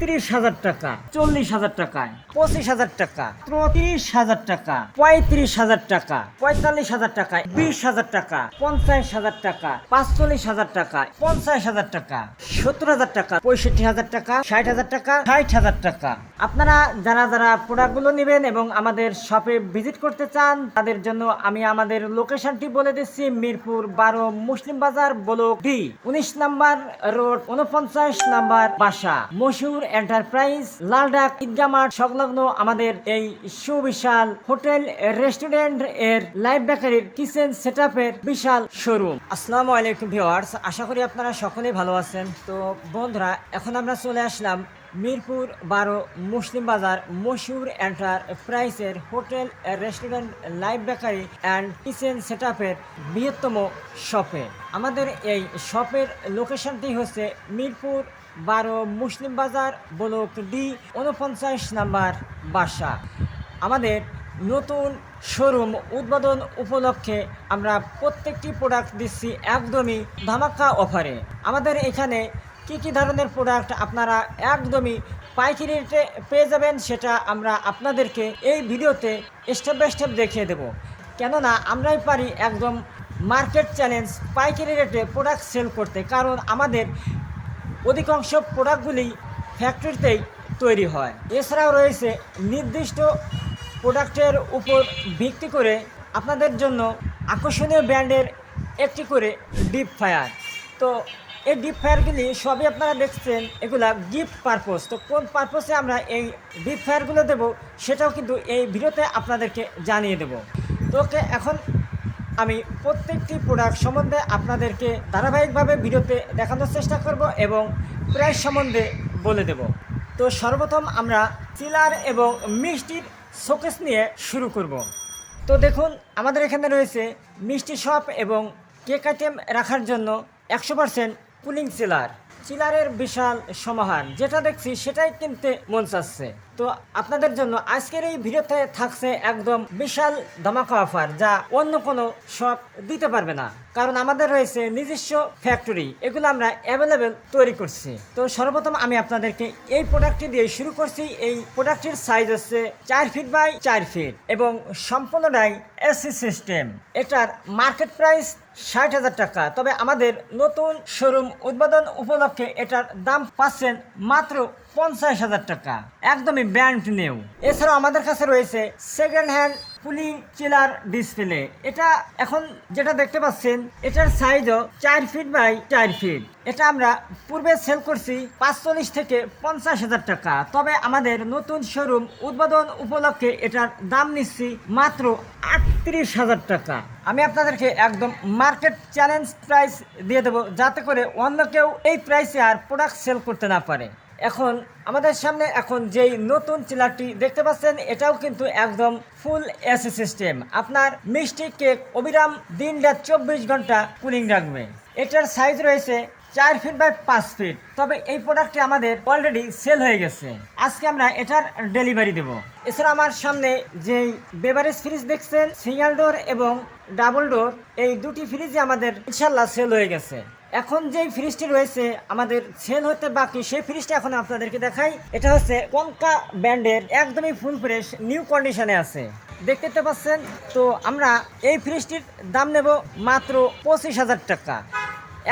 একত্রিশ হাজার টাকা চল্লিশ হাজার টাকায় পঁচিশ হাজার টাকা ত্রিশ হাজার টাকা পঁয়ত্রিশ হাজার টাকা পঁয়তাল্লিশ হাজার টাকায় বিশ হাজার টাকা পঞ্চাশ হাজার টাকা পাঁচচল্লিশ হাজার টাকা পঞ্চাশ হাজার টাকা সত্তর হাজার টাকা পঁয়ষট্টি হাজার টাকা ষাট হাজার টাকা ষাট হাজার টাকা আপনারা যারা যারা প্রোডাক্টগুলো নেবেন এবং আমাদের শপে ভিজিট করতে চান তাদের জন্য আমি আমাদের লোকেশনটি বলে দিচ্ছি মিরপুর বারো মুসলিম বাজার ব্লক ডি উনিশ নাম্বার রোড উনপঞ্চাশ নাম্বার বাসা মশুর এন্টারপ্রাইজ লালডাক ঈদগা মাঠ সংলগ্ন আমাদের এই সুবিশাল হোটেল, রেস্টুরেন্টের লাইভ বেকারির কিচেন সেটআপের বিশাল শোরুম। আসসালামু আলাইকুম ভিওয়ার্স আশা করি আপনারা সকলেই ভালো আছেন। তো বন্ধুরা, এখন আমরা চলে আসলাম মিরপুর বারো মুসলিম বাজার মশুর এন্টারপ্রাইজের hotel, restaurant, live bakery and kitchen set সেটআপের বৃহত্তম শপে। আমাদের এই শপের লোকেশনটি হচ্ছে মিরপুর বারো মুসলিম বাজার, ব্লক ডি উনপঞ্চাশ নাম্বার বাসা। আমাদের নতুন শোরুম উদ্বোধন উপলক্ষে আমরা প্রত্যেকটি প্রোডাক্ট দিচ্ছি একদমই ধামাকা অফারে আমাদের এখানে কি কি ধরনের প্রোডাক্ট আপনারা একদমই পাইকারি রেটে পেয়ে যাবেন সেটা আমরা আপনাদেরকে এই ভিডিওতে স্টেপ বাই স্টেপ দেখিয়ে দেব। কেননা আমরাই পারি একদম মার্কেট চ্যালেঞ্জ পাইকারি রেটে প্রোডাক্ট সেল করতে। কারণ আমাদের অধিকাংশ প্রোডাক্টগুলি ফ্যাক্টরিতেই তৈরি হয়। এছাড়াও রয়েছে নির্দিষ্ট প্রোডাক্টের উপর ভিত্তি করে আপনাদের জন্য আকর্ষণীয় ব্র্যান্ডের একটি করে ডিপ ফায়ার তো এই ডিপ ফায়ারগুলি সবই আপনারা দেখছেন, এগুলা গিফট পারপোজ। তো কোন পারপোসে আমরা এই ডিপ ফায়ারগুলো দেবো সেটাও কিন্তু এই ভিডিওতে আপনাদেরকে জানিয়ে দেব। তো এখন আমি প্রত্যেকটি প্রোডাক্ট সম্বন্ধে আপনাদেরকে ধারাবাহিকভাবে ভিডিওতে দেখানোর চেষ্টা করব এবং প্রাইস সম্বন্ধে বলে দেব। তো সর্বপ্রথম আমরা চিলার এবং মিষ্টির শোকেস নিয়ে শুরু করব। তো দেখুন, আমাদের এখানে রয়েছে মিষ্টি শপ এবং কেক আইটেম রাখার জন্য একশো পার্সেন্ট কুলিং চিলার চিলারের বিশাল সমাহার, যেটা দেখছি সেটাই কিনতে মন চাচ্ছে। তো আপনাদের জন্য আজকের এই ভিডিওতে থাকছে একদম বিশাল ধামাকা অফার যা অন্য কোনো শপ দিতে পারবে না। কারণ আমাদের রয়েছে নিজস্ব ফ্যাক্টরি এগুলো আমরা অ্যাভেলেবেল তৈরি করছি। তো সর্বপ্রথম আমি আপনাদেরকে এই প্রোডাক্টটি দিয়ে শুরু করছি। এই প্রোডাক্টটির সাইজ হচ্ছে চার ফিট বাই চার ফিট এবং সম্পূর্ণটাই এসি সিস্টেম এটার মার্কেট প্রাইস ষাট হাজার টাকা। তবে আমাদের নতুন শোরুম উদ্বোধন উপলক্ষে এটার দাম পাচ্ছেন মাত্র পঞ্চাশ হাজার টাকা। একদমই ব্র্যান্ড নিউ এছাড়াও আমাদের কাছে রয়েছে second hand pulling chiller display এটা এখন যেটা দেখতে পাচ্ছেন, এটার সাইজও চার ফিট বাই চার ফিট এটা আমরা পূর্বে সেল করছি পাঁচচল্লিশ থেকে পঞ্চাশ হাজার টাকা। তবে আমাদের নতুন শোরুম উদ্বোধন উপলক্ষে এটার দাম নিচ্ছি মাত্র আটত্রিশ হাজার টাকা। আমি আপনাদেরকে একদম মার্কেট চ্যালেঞ্জ প্রাইস দিয়ে দেবো, যাতে করে অন্য কেউ এই প্রাইসে আর প্রোডাক্ট সেল করতে না পারে। এখন আমাদের সামনে এখন যেই নতুন চিলারটি দেখতে পাচ্ছেন, এটাও কিন্তু একদম ফুল এসি সিস্টেম আপনার মিষ্টি কেক, অবিরাম দিন রাত চব্বিশ ঘণ্টা কুলিং রাখবে। এটার সাইজ রয়েছে চার ফিট বাই পাঁচ ফিট তবে এই প্রোডাক্টটি আমাদের অলরেডি সেল হয়ে গেছে। আজকে আমরা এটার ডেলিভারি দেব। এছাড়া আমার সামনে যেই বেভারেজ ফ্রিজ দেখছেন সিঙ্গেল ডোর এবং ডাবল ডোর এই দুটি ফ্রিজই আমাদের ইনশাল্লাহ সেল হয়ে গেছে। এখন যেই ফ্রিজটি রয়েছে, আমাদের সেল হতে বাকি, সেই ফ্রিজটা এখন আপনাদেরকে দেখাই। এটা হচ্ছে কনকা ব্র্যান্ডের একদমই ফুল ফ্রেশ নিউ কন্ডিশনে আছে। দেখতে তো পাচ্ছেন? তো আমরা এই ফ্রিজটির দাম নেব মাত্র পঁচিশ হাজার টাকা।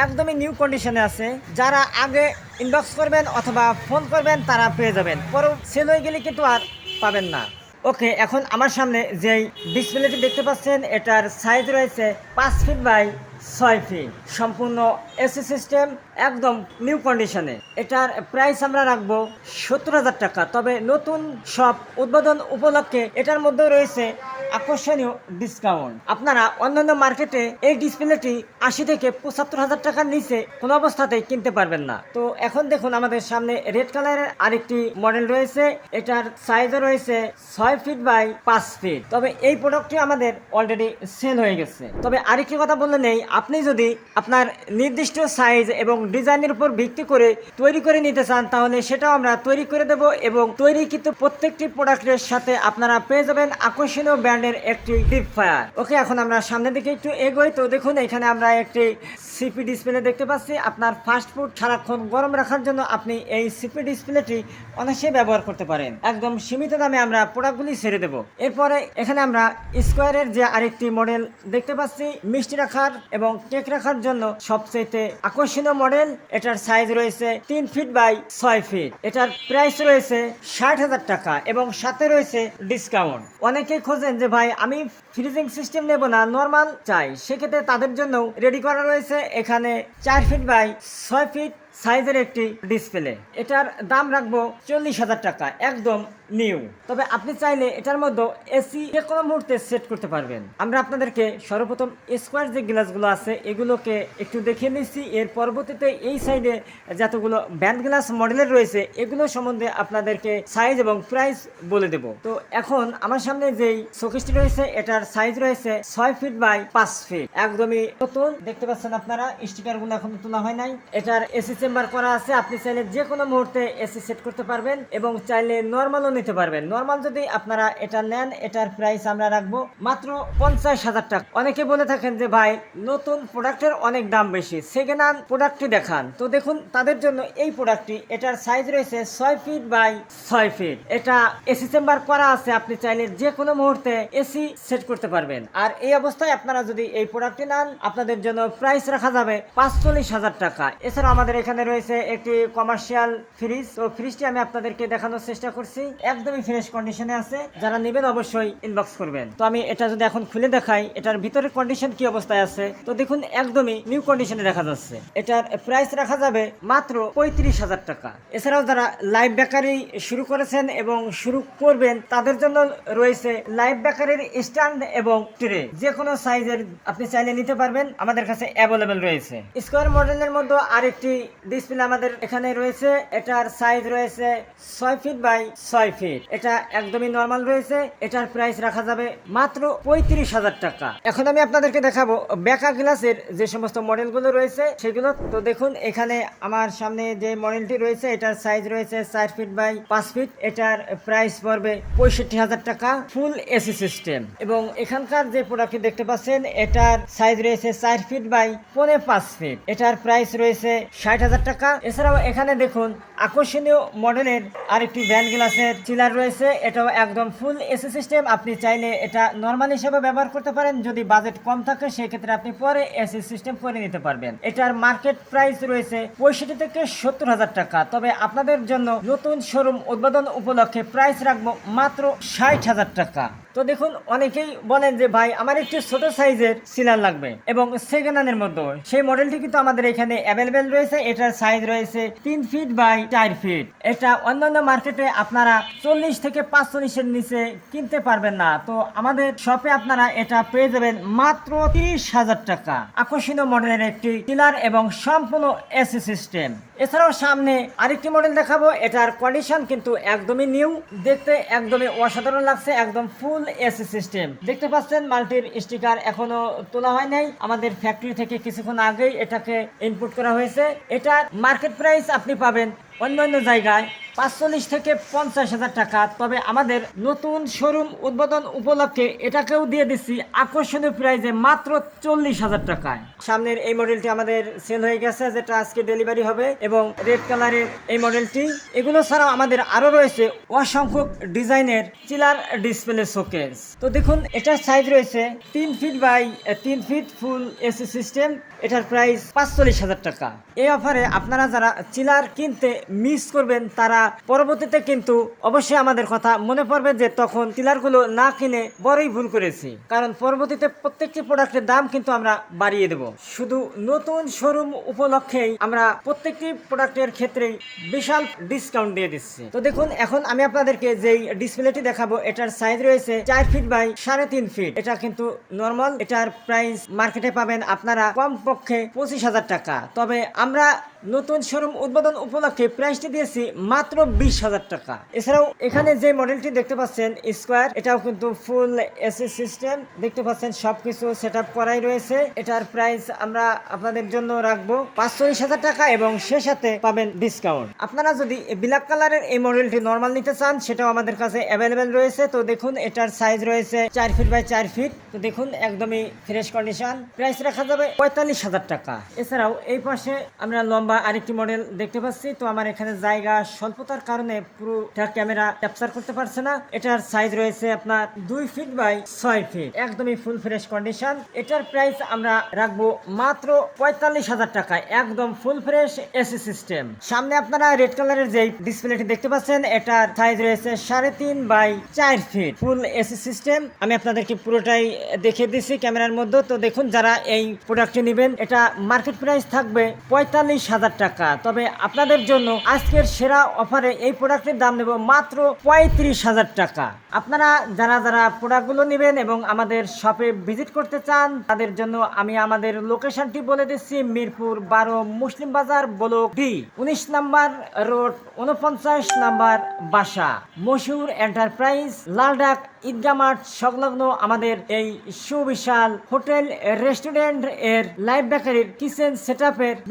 একদমই নিউ কন্ডিশনে আছে। যারা আগে ইনবক্স করবেন অথবা ফোন করবেন, তারা পেয়ে যাবেন। পরে সেল হয়ে গেলে কিন্তু আর পাবেন না। ওকে, এখন আমার সামনে যেই ডিসপ্লেটি দেখতে পাচ্ছেন, এটার সাইজ রয়েছে পাঁচ ফিট বাই ছয় ফিট সম্পূর্ণ এসি সিস্টেম, একদম নিউ কন্ডিশনে। এটার প্রাইস আমরা রাখব সত্তর হাজার টাকা। তবে নতুন সব উদ্বোধন উপলক্ষে এটার মধ্যে রয়েছে আকর্ষণীয় ডিসকাউন্ট আপনারা অন্যান্য মার্কেটে এই ডিসপ্লেটি আশি থেকে পঁচাত্তর হাজার টাকার নিচে কোনো অবস্থাতেই কিনতে পারবেন না। তো এখন দেখুন আমাদের সামনে রেড কালারের আরেকটি মডেল রয়েছে। এটার সাইজও রয়েছে ছয় ফিট বাই পাঁচ ফিট তবে এই প্রোডাক্টটি আমাদের অলরেডি সেল হয়ে গেছে। তবে আরেকটি কথা বললে নেই আপনি যদি আপনার নির্দিষ্ট সাইজ এবং ডিজাইনের উপর ভিত্তি করে তৈরি করে নিতে চান, তাহলে সেটাও আমরা তৈরি করে দেব এবং তৈরি কিন্তু প্রত্যেকটি প্রোডাক্টের সাথে আপনারা পেয়ে যাবেন আকর্ষণীয় ব্র্যান্ডের একটি ডিপ ফায়ার ওকে, এখন আমরা সামনের দিকে একটু এগোই। তো দেখুন, এখানে আমরা একটি সিপি ডিসপ্লে দেখতে পাচ্ছি। আপনার ফাস্ট ফুড সারাক্ষণ গরম রাখার জন্য আপনি এই সিপি ডিসপ্লেটি অনায়াসে ব্যবহার করতে পারেন। একদম সীমিত দামে আমরা প্রোডাক্টগুলি ছেড়ে দেবো। এরপরে এখানে আমরা স্কোয়ারের যে আরেকটি মডেল দেখতে পাচ্ছি, মিষ্টি রাখার এবং কেক রাখার জন্য সবচেয়ে আকর্ষণীয় মডেল, এটার সাইজ রয়েছে তিন ফিট বাই ছয় ফিট এটার প্রাইস রয়েছে ষাট হাজার টাকা এবং সাথে রয়েছে ডিসকাউন্ট অনেকে খোঁজেন যে, ভাই, আমি ফ্রিজিং সিস্টেম নেব না নর্মাল চাই। সেক্ষেত্রে তাদের জন্য রেডি করা রয়েছে এখানে চার ফিট বাই ছয় ফিট সাইজের একটি ডিসপ্লে এটার দাম রাখব চল্লিশ হাজার টাকা, একদম নিউ তবে আপনি চাইলে এটার মধ্যে এসি যে কোনো মুহূর্তে সেট করতে পারবেন। আমরা আপনাদেরকে সর্বপ্রথম স্কোয়ার যে গ্লাসগুলো আছে, এগুলোকে একটু দেখিয়ে নিচ্ছি এর পরবর্তীতে এই সাইডে যতগুলো ব্যান্ড গ্লাস মডেলের রয়েছে, এগুলো সম্বন্ধে আপনাদেরকে সাইজ এবং প্রাইস বলে দেব। তো এখন আমার সামনে যেই শোকেসটি রয়েছে, এটার সাইজ রয়েছে ছয় ফিট বাই পাঁচ ফিট একদমই নতুন। দেখতে পাচ্ছেন আপনারা স্টিকারগুলো এখন তোলা হয় নাই। এটার এসি চেম্বার করা আছে। আপনি চাইলে যে কোনো মুহূর্তে এসি সেট করতে পারবেন এবং চাইলে নর্মালও নিতে পারবেন। নর্মাল যদি আপনারা এটা নেন, এটার প্রাইস আমরা রাখব মাত্র পঞ্চাশ হাজার টাকা। অনেকে বলে থাকেন যে, ভাই, নতুন প্রোডাক্টের অনেক দাম বেশি। সেকেন্ড হ্যান্ড প্রোডাক্টটি দেখান। তো দেখুন, তাদের জন্য এই প্রোডাক্টটি এটার সাইজ রয়েছে ছয় ফিট বাই ছয় ফিট এটা এসি চেম্বার করা আছে। আপনি চাইলে যে কোনো মুহূর্তে এসি সেট করতে পারবেন। আর এই অবস্থায় আপনারা যদি এই প্রোডাক্টটি নেন, আপনাদের জন্য প্রাইস রাখা যাবে পাঁচচল্লিশ হাজার টাকা। এছাড়া আমাদের এখানে রয়েছে একটি কমার্শিয়াল ফ্রিজ তো ফ্রিজটি আমি আপনাদেরকে দেখানোর চেষ্টা করছি। একদমই ফ্রেশ কন্ডিশনে আছে। যারা নেবেন অবশ্যই ইনবক্স করবেন। তো আমি এটা যদি এখন খুলে দেখাই, এটার ভিতরের কন্ডিশন কি অবস্থায় আছে? তো দেখুন, একদমই নিউ কন্ডিশনে দেখা যাচ্ছে। এটার প্রাইস রাখা যাবে মাত্র পঁয়ত্রিশ হাজার টাকা। এছাড়াও যারা লাইভ বেকারি শুরু করেছেন এবং শুরু করবেন, তাদের জন্য রয়েছে লাইভ বেকারির স্ট্যান্ড এবং ট্রে যে কোনো সাইজের আপনি চাইলে নিতে পারবেন, আমাদের কাছে অ্যাভেলেবেল রয়েছে। স্কোয়ার মডেলের মধ্যে আরেকটি ডিসপ্লে আমাদের এখানে রয়েছে, এটার সাইজ রয়েছে ছয় ফিট বাই ছয় ফিট এটা একদমই নর্মাল রয়েছে, এটার প্রাইস রাখা যাবে মাত্র পঁয়ত্রিশ হাজার টাকা। এখন আমি আপনাদেরকে দেখাবো বেকা গ্লাসের যে সমস্ত মডেলগুলো রয়েছে, সেগুলো। তো দেখুন, এখানে আমার সামনে যে মডেলটি রয়েছে, এটার সাইজ রয়েছে চার ফিট বাই পাঁচ ফিট এটার প্রাইস পড়বে পঁয়ষট্টি হাজার টাকা ফুল এসি সিস্টেম এবং এখানকার যে প্রোডাক্টটি দেখতে পাচ্ছেন, এটার সাইজ রয়েছে চার ফিট বাই পৌনে পাঁচ ফিট এটার প্রাইস রয়েছে ষাট হাজার টাকা। এছাড়াও এখানে দেখুন, আকর্ষণীয় মডেলের আরেকটি ব্যান্ড গ্লাসের চিলার রয়েছে। এটাও একদম ফুল এসি সিস্টেম আপনি চাইলে এটা নর্মাল হিসেবে ব্যবহার করতে পারেন। যদি বাজেট কম থাকে, সেক্ষেত্রে আপনি পরে এসি সিস্টেম করে নিতে পারবেন। এটার মার্কেট প্রাইস রয়েছে পঁয়ষট্টি থেকে সত্তর হাজার টাকা। তবে আপনাদের জন্য নতুন শোরুম উদ্বোধন উপলক্ষে প্রাইস রাখব মাত্র ষাট হাজার টাকা। তো দেখুন, অনেকেই বলেন যে, ভাই, আমার একটি ছোট সাইজের সিলার লাগবে এবং সেকেন্ড মধ্যে, সেই মডেলটি কিন্তু আমাদের এখানে অ্যাভেলেবেল রয়েছে। এটার সাইজ রয়েছে তিন ফিট বাই চার ফিট এটা অন্যান্য মার্কেটে আপনারা চল্লিশ থেকে পাঁচচল্লিশের নিচে কিনতে পারবেন না। তো আমাদের শপে আপনারা এটা পেয়ে যাবেন মাত্র তিরিশ হাজার টাকা। আকর্ষণীয় মডেলের একটি কিলার এবং সম্পূর্ণ এসি সিস্টেম এছাড়াও সামনে আরেকটি মডেল দেখাবো। এটার কন্ডিশন কিন্তু একদমই নিউ দেখতে একদমই অসাধারণ লাগছে। একদম ফুল এসি সিস্টেম দেখতে পাচ্ছেন, মাল্টির স্টিকার এখনও তোলা হয় নাই। আমাদের ফ্যাক্টরি থেকে কিছুক্ষণ আগেই এটাকে ইনপুট করা হয়েছে। এটার মার্কেট প্রাইস আপনি পাবেন অন্যান্য জায়গায় পাঁচচল্লিশ থেকে পঞ্চাশ হাজার টাকা। তবে আমাদের নতুন শোরুম উদ্বোধন উপলক্ষে এটাকেও দিয়ে দিচ্ছি আকর্ষণীয় প্রাইজে মাত্র চল্লিশ হাজার টাকায়। সামনের এই মডেলটি আমাদের সেল হয়ে গেছে, যেটা আজকে ডেলিভারি হবে, এবং রেড কালারের এই মডেলটি। এগুলো ছাড়াও আমাদের আরও রয়েছে অসংখ্য ডিজাইনের চিলার ডিসপ্লে শোকেস তো দেখুন, এটার সাইজ রয়েছে তিন ফিট বাই তিন ফিট ফুল এসি সিস্টেম এটার প্রাইস পাঁচচল্লিশ হাজার টাকা। এই অফারে আপনারা যারা চিলার কিনতে মিস করবেন, তারা পরবর্তীতে কিন্তু অবশ্যই আমাদের কথা মনে পড়বে যে তখন চিলারগুলো না কিনে বড়ই ভুল করেছি। কারণ পরবর্তীতে প্রত্যেকটি প্রোডাক্টের দাম কিন্তু আমরা বাড়িয়ে দেব। শুধু নতুন শোরুম উপলক্ষেই আমরা প্রত্যেকটি প্রোডাক্টের ক্ষেত্রেই বিশাল ডিসকাউন্ট দিয়ে দিচ্ছি। তো দেখুন, এখন আমি আপনাদেরকে যেই ডিসপ্লেটি দেখাবো, এটার সাইজ রয়েছে চার ফিট বাই সাড়ে তিন ফিট এটা কিন্তু নর্মাল এটার প্রাইস মার্কেটে পাবেন আপনারা কম পক্ষে পঁচিশ হাজার টাকা। তবে আমরা নতুন শোরুম উদ্বোধন উপলক্ষে প্রাইসটি দিয়েছি মাত্র বিশ হাজার টাকা। এছাড়াও এখানে যে মডেলটি দেখতে পাচ্ছেন স্কোয়ার এটাও কিন্তু ফুল এসি সিস্টেম দেখতে পাচ্ছেন, সবকিছু সেট আপ করাই রয়েছে। এটার প্রাইস আমরা আপনাদের জন্য রাখব পাঁচচল্লিশ হাজার টাকা এবং সে সাথে পাবেন ডিসকাউন্ট আপনারা যদি ব্ল্যাক কালারের এই মডেলটি নর্মাল নিতে চান, সেটাও আমাদের কাছে অ্যাভেলেবেল রয়েছে। তো দেখুন, এটার সাইজ রয়েছে চার ফিট বাই চার ফিট তো দেখুন, একদমই ফ্রেশ কন্ডিশন প্রাইস রাখা যাবে পঁয়তাল্লিশ হাজার টাকা। এছাড়াও এই পাশে আমরা লম্বা আরেকটি মডেল দেখতে পাচ্ছি। তো আমার এখানে জায়গা স্বল্পতার কারণে পুরোটা ক্যামেরা ক্যাপচার করতে পারছে না। এটার সাইজ রয়েছে আপনার দুই ফিট বাই ছয় ফিট একদমই ফুল ফ্রেশ কন্ডিশন এটার প্রাইস আমরা রাখব মাত্র পঁয়তাল্লিশ হাজার টাকা। একদম ফুল ফ্রেশ এসি সিস্টেম সামনে আপনারা রেড কালারের যে ডিসপ্লেটি দেখতে পাচ্ছেন, এটার সাইজ রয়েছে সাড়ে তিন বাই চার ফিট ফুল এসি সিস্টেম আমি আপনাদেরকে পুরোটাই দেখিয়ে দিচ্ছি ক্যামেরার মধ্যে। তো দেখুন যারা এই প্রোডাক্টটি নেবেন, এটা মার্কেট প্রাইস থাকবে পঁয়তাল্লিশ টাকা। তবে আপনাদের জন্য আজকের সেরা অফারে এই প্রোডাক্টের দাম নেব মাত্র পঁয়ত্রিশ হাজার টাকা। আপনারা যারা যারা প্রোডাক্টগুলো নেবেন এবং আমাদের শপে ভিজিট করতে চান, তাদের জন্য আমি আমাদের লোকেশনটি বলে দিচ্ছি, মিরপুর বারো মুসলিম বাজার, ব্লক ডি, উনিশ নাম্বার রোড উনপঞ্চাশ নাম্বার বাসা। মশুর এন্টারপ্রাইজ, লালডাক ঈদগা মাঠ সংলগ্ন আমাদের এই সুবিশাল হোটেল রেস্টুরেন্টের লাইভ বেকারির কিচেন সেট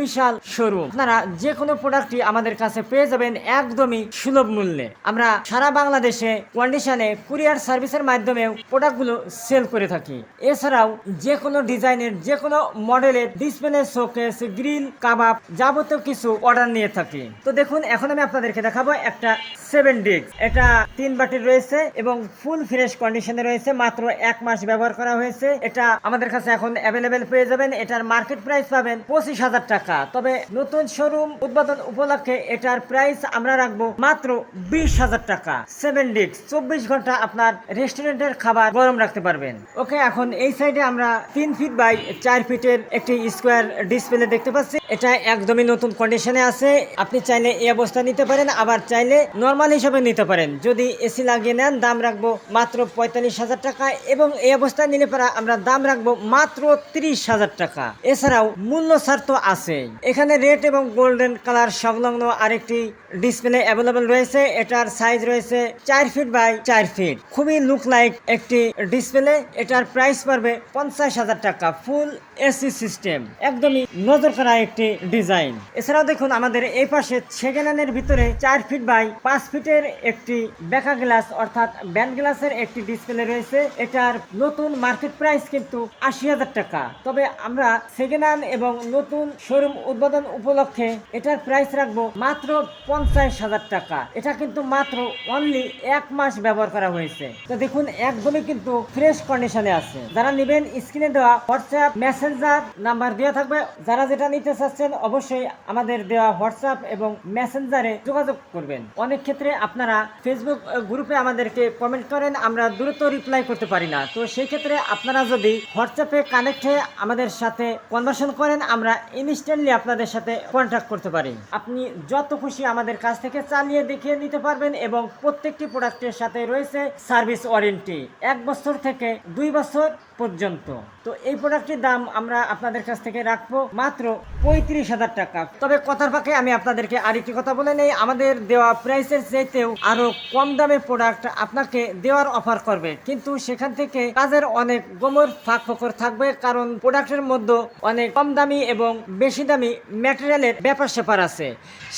বিশাল শোরুম। আপনারা যে কোনো প্রোডাক্টটি আমাদের কাছে পেয়ে যাবেন একদমই সুলভ মূল্যে। আমরা সারা বাংলাদেশে কন্ডিশনে কুরিয়ার সার্ভিসের মাধ্যমেও প্রোডাক্টগুলো সেল করে থাকি। এছাড়াও যে কোনো ডিজাইনের যে কোনো মডেলের ডিসপ্লে শোকেস গ্রিল কাবাব যাবতীয় কিছু অর্ডার নিয়ে থাকি। তো দেখুন, এখন আমি আপনাদেরকে দেখাবো একটা সেভেন ডিস্ক এটা তিন বাটির রয়েছে এবং ফুল ফ্রেশ কন্ডিশনে রয়েছে। মাত্র এক মাস ব্যবহার করা হয়েছে। এটা আমাদের কাছে এখন অ্যাভেলেবেল পেয়ে যাবেন। এটার মার্কেট প্রাইস পাবেন পঁচিশ হাজার টাকা। তবে নতুন শোরুম উদ্বোধন উপলক্ষে এটার প্রাইস আমরা রাখব মাত্র বিশ হাজার টাকা। সেভেন ডিস্ক চব্বিশ ঘণ্টা আপনার রেস্টুরেন্টের খাবার গরম রাখতে পারবেন। ওকে, এখন এই সাইডে আমরা তিন ফিট বাই চার ফিটের একটি স্কোয়ার ডিসপ্লে দেখতে পাচ্ছি। এটা একদমই নতুন কন্ডিশনে আছে। আপনি চাইলে এই অবস্থা নিতে পারেন। আবার চাইলে নর্মাল হিসাবে নিতে পারেন। যদি এসি লাগিয়ে নেন, দাম রাখব মাত্র পঁয়তাল্লিশ হাজার টাকা এবং এই অবস্থায় নিলে পারা আমরা দাম রাখব মাত্র তিরিশ হাজার টাকা। এছাড়াও মূল্য ছাড় তো আছে এখানে রেড এবং গোল্ডেন কালার সংলগ্ন আরেকটি ডিসপ্লে অ্যাভেলেবল রয়েছে। এটার সাইজ রয়েছে চার ফিট বাই চার ফিট। খুবই লুক লাইক একটি ডিসপ্লে। এটার প্রাইস পড়বে পঞ্চাশ হাজার টাকা। Full AC system. একদমই নজর করা একটি ডিজাইন। এছাড়াও দেখুন, আমাদের এই পাশে সেকেন্ডের ভিতরে চার ফিট বাই পাঁচ ফিটের একটি বেকা গ্লাস, অর্থাৎ ব্যান্ড গ্লাসের একটি ডিসপ্লে রয়েছে। এটার নতুন মার্কেট প্রাইস কিন্তু আশি হাজার টাকা। তবে আমরা সেকেন্ড এবং নতুন শোরুম উদ্বোধন উপলক্ষে এটার প্রাইস রাখব মাত্র পঞ্চাশ হাজার টাকা। এটা কিন্তু মাত্র অনলি এক মাস ব্যবহার করা হয়েছে। তো দেখুন, একদমই কিন্তু ফ্রেশ কন্ডিশনে আছে। যারা নেবেন, স্ক্রিনে দেওয়া হোয়াটসঅ্যাপ মেসেঞ্জার নাম্বার দেওয়া থাকবে। যারা যেটা নিতে চাচ্ছেন, অবশ্যই আমাদের দেওয়া হোয়াটসঅ্যাপ এবং মেসেঞ্জারে যোগাযোগ করবেন। অনেক ক্ষেত্রে আপনারা ফেসবুক গ্রুপে আমাদেরকে কমেন্ট করেন, আমরা দ্রুত রিপ্লাই করতে পারি না। তো সেই ক্ষেত্রে আপনারা যদি হোয়াটসঅ্যাপে কানেক্ট হয়ে আমাদের সাথে কনভার্সন করেন, আমরা ইনস্ট্যান্টলি আপনাদের সাথে কন্ট্যাক্ট করতে পারি। আপনি যত খুশি আমাদের কাছ থেকে চালিয়ে দেখিয়ে নিতে পারবেন এবং প্রত্যেকটি প্রোডাক্টের সাথে রয়েছে সার্ভিস ওয়ারেন্টি এক বছর থেকে দুই বছর পর্যন্ত। তো এই প্রোডাক্টটির দাম আমরা আপনাদের কাছ থেকে রাখব মাত্র পঁয়ত্রিশ হাজার টাকা। তবে কথার ফাঁকে আমি আপনাদেরকে আরেকটি কথা বলে নেই, আমাদের দেওয়া প্রাইসের চাইতেও আরও কম দামে প্রোডাক্ট আপনাকে দেওয়ার অফার করবে। কিন্তু সেখান থেকে কাজের অনেক গোমর ফাঁক ফোকর থাকবে, কারণ প্রোডাক্টের মধ্যে অনেক কম দামি এবং বেশি দামি ম্যাটেরিয়ালের ব্যাপার স্যাপার আছে।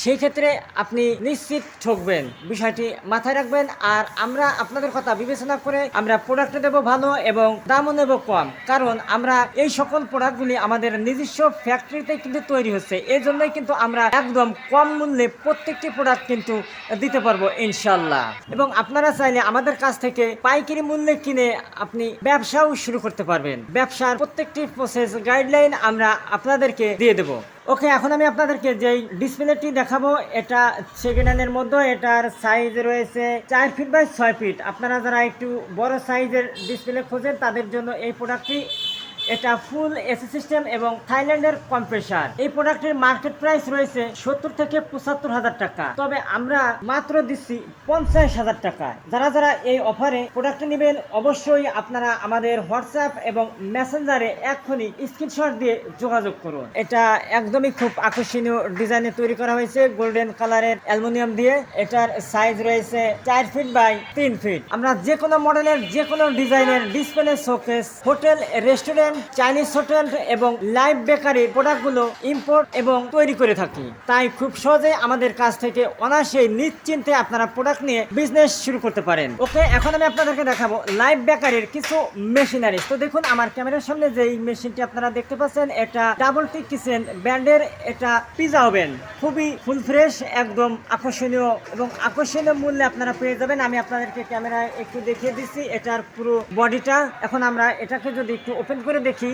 সেই ক্ষেত্রে আপনি নিশ্চিত ঠকবেন। বিষয়টি মাথায় রাখবেন আর আমরা আপনাদের কথা বিবেচনা করে আমরা প্রোডাক্ট দেবো ভালো এবং দামও নেব কম। কারণ আমরা এই সকল প্রোডাক্টগুলি আমাদের নিজস্ব ফ্যাক্টরিতে কিন্তু তৈরি হচ্ছে। এই জন্যই কিন্তু আমরা একদম কম মূল্যে প্রত্যেকটি প্রোডাক্ট কিন্তু দিতে পারব ইনশাল্লাহ এবং আপনারা চাইলে আমাদের কাছ থেকে পাইকারি মূল্যে কিনে আপনি ব্যবসাও শুরু করতে পারবেন। ব্যবসার প্রত্যেকটি প্রসেস গাইডলাইন আমরা আপনাদেরকে দিয়ে দেবো। ওকে, এখন আমি আপনাদেরকে যেই ডিসপ্লেটি দেখাবো, এটা সেকেন্ড হ্যান্ডের মধ্যে, এটার সাইজ রয়েছে চার ফিট বাই ছয় ফিট আপনারা যারা একটু বড় সাইজের ডিসপ্লে খোঁজেন, তাদের জন্য এই প্রোডাক্টটি এটা ফুল এসি সিস্টেম এবং থাইল্যান্ডের কম্প্রেসার। এই প্রোডাক্টের মার্কেট প্রাইস রয়েছে সত্তর থেকে পঁচাত্তর হাজার টাকা। তবে আমরা মাত্র দিচ্ছি পঞ্চাশ হাজার টাকা। যারা যারা এই অফারে প্রোডাক্ট নেবেন, অবশ্যই আপনারা আমাদের হোয়াটসঅ্যাপ এবং মেসেঞ্জারে এক্ষুনি স্ক্রিনশট দিয়ে যোগাযোগ করুন। এটা একদমই খুব আকর্ষণীয় ডিজাইনে তৈরি করা হয়েছে, গোল্ডেন কালারের অ্যালুমিনিয়াম দিয়ে। এটার সাইজ রয়েছে চার ফিট বাই তিন ফিট। আমরা যে কোনো মডেলের যে কোনো ডিজাইনের display, showcase, hotel, restaurant Chinese hotel এবং লাইভ বেকারির প্রোডাক্টগুলো ইম্পোর্ট এবং তৈরি করে থাকি। তাই খুব সহজে আমাদের কাছ থেকে অনায়াসেই নিশ্চিন্তে আপনারা প্রোডাক্ট নিয়ে বিজনেস শুরু করতে পারেন। ওকে, এখন আমি আপনাদেরকে দেখাবো লাইভ বেকারির কিছু মেশিনারি তো দেখুন, আমার ক্যামেরার সামনে যে মেশিনটি আপনারা দেখতে পাচ্ছেন, এটা ডাবল টি কিচেন ব্র্যান্ডের এটা পিজা ওভেন খুবই ফুল ফ্রেশ একদম আকর্ষণীয় এবং আকর্ষণীয় মূল্যে আপনারা পেয়ে যাবেন। আমি আপনাদেরকে ক্যামেরায় একটু দেখিয়ে দিচ্ছি, এটার পুরো বডিটা এখন আমরা এটাকে যদি একটু ওপেন করে দেখি।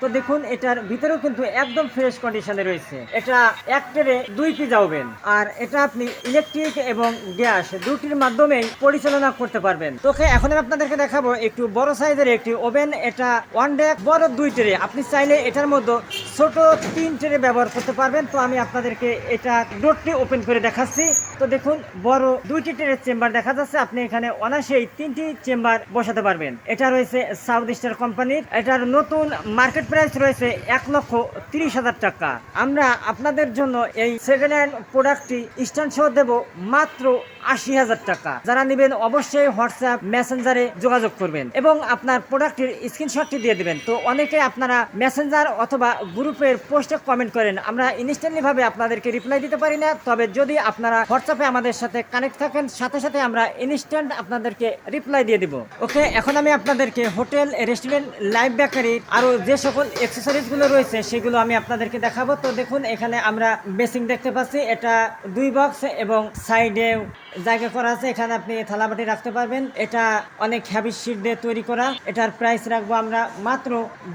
তো দেখুন, এটার ভিতরেও কিন্তু একদম ফ্রেশ কন্ডিশনে রয়েছে। এটা এক ট্রে দুই পিজা ওভেন আর এটা আপনি ইলেকট্রিক এবং গ্যাস দুটির মাধ্যমেই পরিচালনা করতে পারবেন। তোকে এখন আপনাদেরকে দেখাবো একটু বড় সাইজের একটি ওভেন এটা ওয়ান ডেক বড় দুই ট্রে আপনি চাইলে এটার মধ্যে ছোট তিন ট্রে ব্যবহার করতে পারবেন। তো আমি আপনাদেরকে এটা ডোরটি ওপেন করে দেখাচ্ছি। তো দেখুন, বড় দুইটি ট্রের চেম্বার দেখা যাচ্ছে। আপনি এখানে অনায়াসেই তিনটি চেম্বার বসাতে পারবেন। এটা রয়েছে সাউথ স্টার কোম্পানির এটার নতুন মার্কেট প্রাইস রয়েছে এক লক্ষ তিরিশ হাজার টাকা। আমরা আপনাদের জন্য এই সেকেন্ড হ্যান্ড প্রোডাক্টটি স্ট্যান্ড সহ দেবো মাত্র আশি হাজার টাকা। যারা নেবেন অবশ্যই হোয়াটসঅ্যাপ মেসেঞ্জারে যোগাযোগ করবেন এবং আপনার প্রোডাক্টের স্ক্রিনশটটি দিয়ে দেবেন। তো অনেকে আপনারা মেসেঞ্জার অথবা গ্রুপের পোস্টে কমেন্ট করেন, আমরা ইনস্ট্যান্টলি ভাবে আপনাদেরকে রিপ্লাই দিতে পারি না। তবে যদি আপনারা হোয়াটসঅ্যাপে আমাদের সাথে কানেক্ট থাকেন, সাথে সাথে আমরা ইনস্ট্যান্ট আপনাদেরকে রিপ্লাই দিয়ে দিব। ওকে, এখন আমি আপনাদেরকে হোটেল, রেস্টুরেন্ট লাইভ বেকারি আরও যে সকল অ্যাক্সেসরিজগুলো রয়েছে, সেগুলো আমি আপনাদেরকে দেখাবো। তো দেখুন, এখানে আমরা বেসিং দেখতে পাচ্ছি। এটা দুই বক্স এবং সাইডে জায়গা করা আছে, এখানে আপনি থালাবাটি রাখতে পারবেন। এটা অনেক হ্যাভি শিট দিয়ে তৈরি করা। এটার প্রাইস রাখব আমরা মাত্র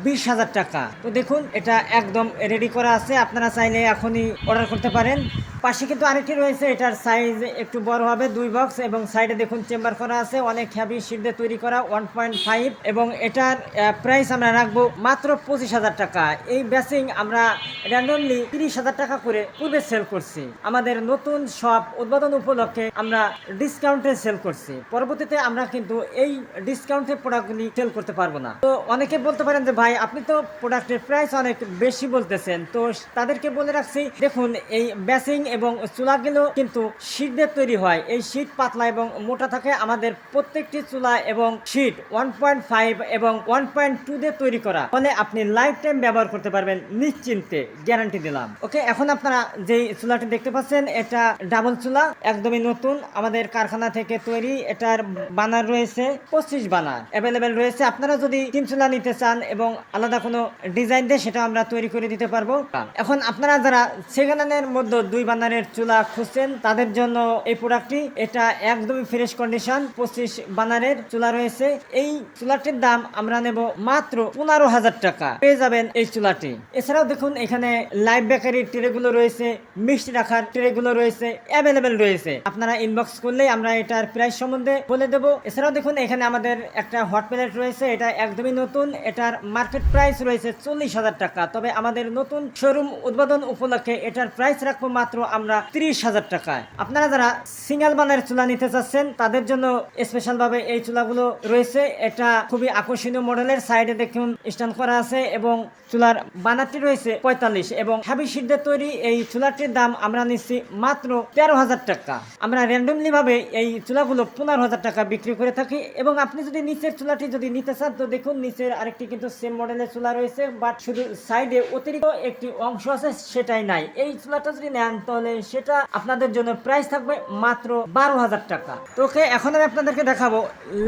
বিশ হাজার টাকা। তো দেখুন, এটা একদম রেডি করা আছে। আপনারা চাইলে এখনই অর্ডার করতে পারেন। পাশে কিন্তু আরেকটি রয়েছে, এটার সাইজ একটু বড় হবে, দুই বক্স এবং সাইডে দেখুন চেম্বার করা আছে, অনেক হ্যাভি দিয়ে তৈরি করা ওয়ান পয়েন্ট ফাইভ এবং এটার প্রাইস আমরা রাখব মাত্র পঁচিশ হাজার টাকা। এই ব্যাসিং আমরা র্যান্ডমলি তিরিশ হাজার টাকা করে পূর্বে সেল করছি। আমাদের নতুন শপ উদ্বোধন উপলক্ষে আমরা ডিসকাউন্টে সেল করছি। পরবর্তীতে আমরা কিন্তু এই ডিসকাউন্টে প্রোডাক্টগুলি সেল করতে পারব না। তো অনেকে বলতে পারেন যে, ভাই, আপনি তো প্রোডাক্টের প্রাইস অনেক বেশি বলতেছেন। তো তাদেরকে বলে রাখছি, দেখুন, এই ব্যাসিং এবং চুলাগুলো কিন্তু শীত দিয়ে তৈরি হয়। এই শীত পাতলা এবং মোটা থাকে আমাদের প্রত্যেকটি চুলা এবং শীট ওয়ান পয়েন্ট ফাইভ এবং ওয়ান পয়েন্ট টু দিয়ে তৈরি করা। ফলে আপনি লাইফ টাইম ব্যবহার করতে পারবেন নিশ্চিন্তে। গ্যারান্টি দিলাম। ওকে এখন আপনারা যেই চুলাটি দেখতে পাচ্ছেন, এটা ডাবল চুলা, একদমই নতুন। আমাদের কারখানা থেকে তৈরি, এটার বানার রয়েছে পঁচিশ বানার। অ্যাভেলেবেল রয়েছে। আপনারা যদি তিন চুলা নিতে চান এবং আলাদা কোনো ডিজাইন দিয়ে সেটা আমরা তৈরি করে দিতে পারব। এখন আপনারা যারা হ্যান্ডের মধ্যে দুই বানারের চুলা খুঁজছেন, তাদের জন্য এই প্রোডাক্টটি এটা একদমই ফ্রেশ কন্ডিশন পঁচিশ বানারের চুলা রয়েছে। এই চুলাটির দাম আমরা নেব মাত্র পনেরো হাজার টাকা। পেয়ে যাবেন এই চুলাটি। এছাড়াও দেখুন, এখানে লাইভ বেকারির ট্রেগুলো রয়েছে, মিষ্টি রাখার ট্রেগুলো রয়েছে অ্যাভেলেবেল রয়েছে। আপনারা ইনবক্স করলেই আমরা এটার প্রাইস সম্বন্ধে বলে দেবো। এছাড়াও দেখুন, এখানে আমাদের একটা হট প্লেট রয়েছে, এটা একদমই নতুন। এটার মার্কেট প্রাইস রয়েছে চল্লিশ হাজার টাকা। তবে আমাদের নতুন শোরুম উদ্বোধন উপলক্ষে এটার প্রাইস রাখব মাত্র আমরা ত্রিশ হাজার টাকায়। আপনারা যারা সিঙ্গেল বানের চুলা নিতে চাচ্ছেন, তাদের জন্য স্পেশাল ভাবে এই চুলাগুলো রয়েছে। এটা খুবই আকর্ষণীয় মডেলের সাইডে দেখুন স্ট্যান্ড করা আছে এবং চুলার বানারটি রয়েছে পঁয়তাল্লিশ এবং হাবি সিদ্ধের তৈরি এই চুলাটির দাম আমরা নিচ্ছি মাত্র তেরো হাজার টাকা। আমরা র্যান্ডমলি ভাবে এই চুলাগুলো পনেরো হাজার টাকা বিক্রি করে থাকি এবং আপনি যদি নিচের চুলাটি যদি নিতে চান, তো দেখুন নিচের আরেকটি কিন্তু সেম মডেলের চুলা রয়েছে, বাট শুধু সাইডে অতিরিক্ত একটি অংশ আছে, সেটাই নাই। এই চুলাটা যদি নেন তাহলে সেটা আপনাদের জন্য প্রাইস থাকবে মাত্র বারো হাজার টাকা। তোকে এখন আমি আপনাদেরকে দেখাবো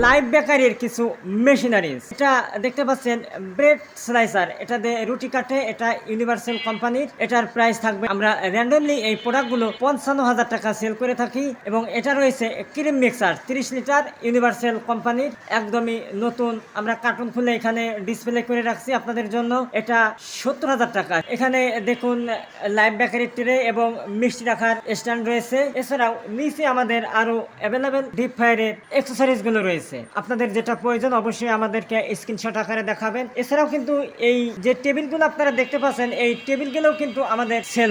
লাইভ বেকারির কিছু মেশিনারিজ এটা দেখতে পাচ্ছেন ব্রেড স্লাইসার এটা রুটি কাটে, এটা ইউনিভার্সাল কোম্পানির এটার প্রাইস থাকবে, আমরা র্যান্ডমলি এই প্রোডাক্টগুলো পঞ্চান্ন হাজার টাকা সেল করে থাকি। এবং এটা রয়েছে ক্রিম মিক্সার তিরিশ লিটার ইউনিভার্সাল কোম্পানির একদমই নতুন, আমরা কার্টুন খুলে এখানে ডিসপ্লে করে রাখছি আপনাদের জন্য। এটা সত্তর হাজার টাকা। এখানে দেখুন লাইভ বেকারি ট্রে এবং মিষ্টি রাখার স্ট্যান্ড রয়েছে। এছাড়াও নিচে আমাদের আরও অ্যাভেলেবেল ডিপ ফায়ার এর অ্যাক্সেসরিজগুলো রয়েছে। আপনাদের যেটা প্রয়োজন অবশ্যই আমাদেরকে স্ক্রিনশট আকারে দেখাবেন। এছাড়াও কিন্তু এই যে টেবিলগুলো আপনারা দেখতে পাচ্ছেন, এই টেবিলগুলো কিন্তু আমাদের সেল